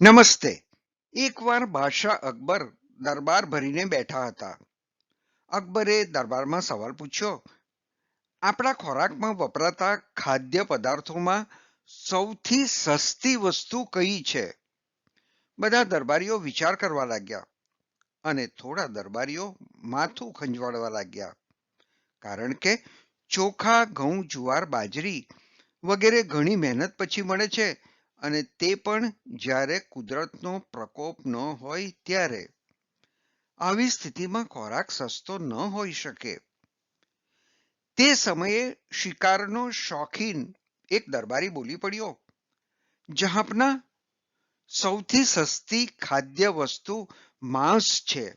નમસ્તે. એકવાર બાદશાહ અકબર દરબાર ભરીને બેઠા હતા. અકબરે દરબારમાં સવાલ પૂછ્યો, આપણા ખોરાકમાં વપરાતા ખાદ્ય પદાર્થોમાં સૌથી સસ્તી વસ્તુ કઈ છે? બધા દરબારીઓ વિચાર કરવા લાગ્યા અને થોડા દરબારીઓ માથું ખંજવાળવા લાગ્યા. કારણ કે ચોખા, ઘઉં, જુવાર, બાજરી વગેરે ઘણી મહેનત પછી મળે છે. અને તે પણ જ્યારે કુદરતનો પ્રકોપ ન હોય ત્યારે. આવી સ્થિતિમાં ખોરાક સસ્તો ન હોઈ શકે. તે સમયે શિકારનો શોખીન એક દરબારી બોલી પડ્યો. જહાંપના, સૌથી સસ્તી ખાદ્ય વસ્તુ માંસ છે.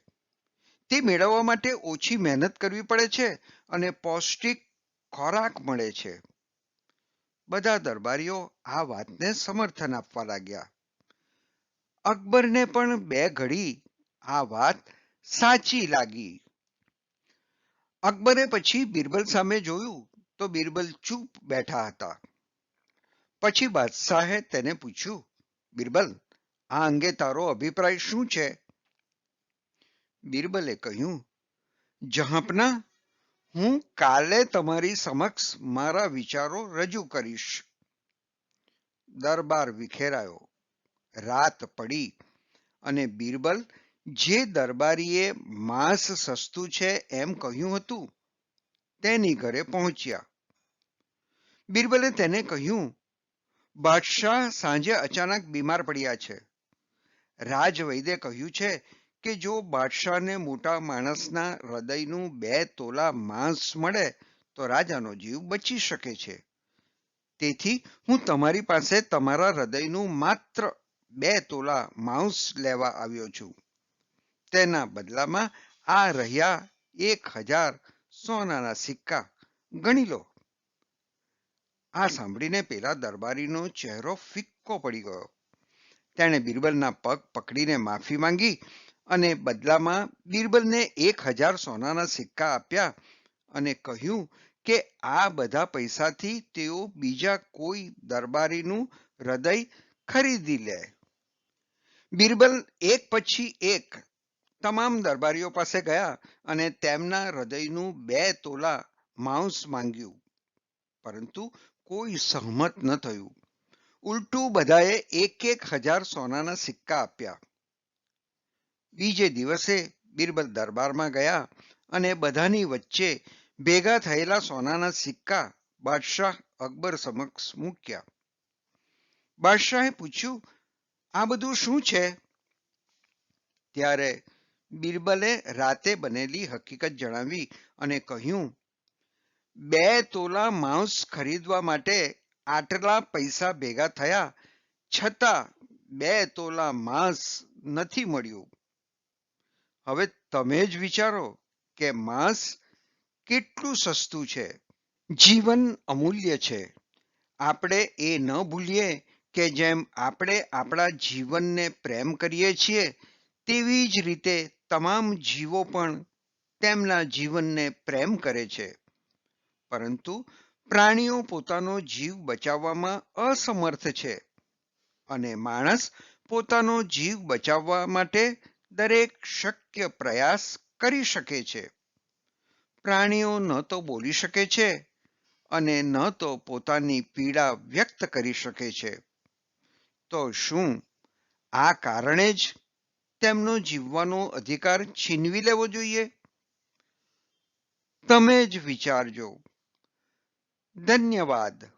તે મેળવવા માટે ઓછી મહેનત કરવી પડે છે અને પૌષ્ટિક ખોરાક મળે છે. બધા દરબારીઓ આ વાતને સમર્થન આપવા લાગ્યા. અકબરને પણ બે ઘડી આ વાત સાચી લાગી. અકબરે પછી બિરબલ સામે જોયું તો બિરબલ ચૂપ બેઠા હતા. પછી બાદશાહે તેને પૂછ્યું બિરબલ આ અંગે તારો અભિપ્રાય શું છે? બિરબલે કહ્યું જહાંપના હું કાલે તમારી સમક્ષ મારા વિચારો રજૂ કરીશ. દરબાર વિખેરાયો. રાત પડી અને બીરબલ, જે દરબારીએ માંસ સસ્તું છે એમ કહ્યું હતું, તેની ઘરે પહોંચ્યા. બીરબલે તેને કહ્યું, બાદશાહ સાંજે અચાનક બીમાર પડ્યા છે. રાજવૈદે કહ્યું છે કે જો બાદશાહને મોટા માણસના હૃદયનું બે તોલા માંસ મળે, તો રાજાનો જીવ બચી શકે છે. તેથી હું તમારી પાસે તમારા હૃદયનું માત્ર બે તોલા માંસ લેવા આવ્યો છું. તેના બદલામાં આ રહ્યા એક હજાર સોનાના સિક્કા. ગણી લો. આ સાંભળીને પેલા દરબારીનો ચહેરો ફિક્કો પડી ગયો. તેણે બિરબલના પગ પકડીને માફી માંગી અને બદલામાં બિરબલને એક હજાર સોનાના સિક્કા આપ્યા અને કહ્યું કે આ બધા પૈસાથી તેઓ બીજા કોઈ દરબારીનું હૃદય ખરીદી લે. બિરબલ એક પછી એક તમામ દરબારીઓ પાસે ગયા અને તેમના હૃદયનું બે તોલા માંસ માંગ્યું. પરંતુ કોઈ સહમત ન થયું. ઉલટું બધાએ એક એક હજાર સોનાના સિક્કા આપ્યા. બીજે દિવસે બિરબલ દરબારમાં ગયા અને બધાની વચ્ચે ભેગા થયેલા સોનાના સિક્કા બાદશાહ અકબર સમક્ષ મૂક્યા. બાદશાહે પૂછ્યું, આ બધું શું છે? ત્યારે બિરબલે રાતે બનેલી હકીકત જણાવી અને કહ્યું, બે તોલા માંસ ખરીદવા માટે આટલા પૈસા ભેગા થયા, છતાં બે તોલા માંસ નથી મળ્યું. હવે તમે જ વિચારો કે માંસ કેટલું સસ્તું છે. જીવન અમૂલ્ય છે. આપણે એ ન ભૂલીએ કે જેમ આપણે આપણા જીવનને પ્રેમ કરીએ છીએ, તેવી જ રીતે તમામ જીવો પણ તેમના જીવનને પ્રેમ કરે છે. પરંતુ પ્રાણીઓ પોતાનો જીવ બચાવવામાં અસમર્થ છે અને માણસ પોતાનો જીવ બચાવવા માટે દરેક શક્ય પ્રયાસ કરી શકે છે. પ્રાણીઓ ન તો બોલી શકે છે અને ન તો પોતાની પીડા વ્યક્ત કરી શકે છે. તો શું આ કારણે જ તેમનો જીવવાનો અધિકાર છીનવી લેવો જોઈએ? તમે જ વિચારજો. ધન્યવાદ.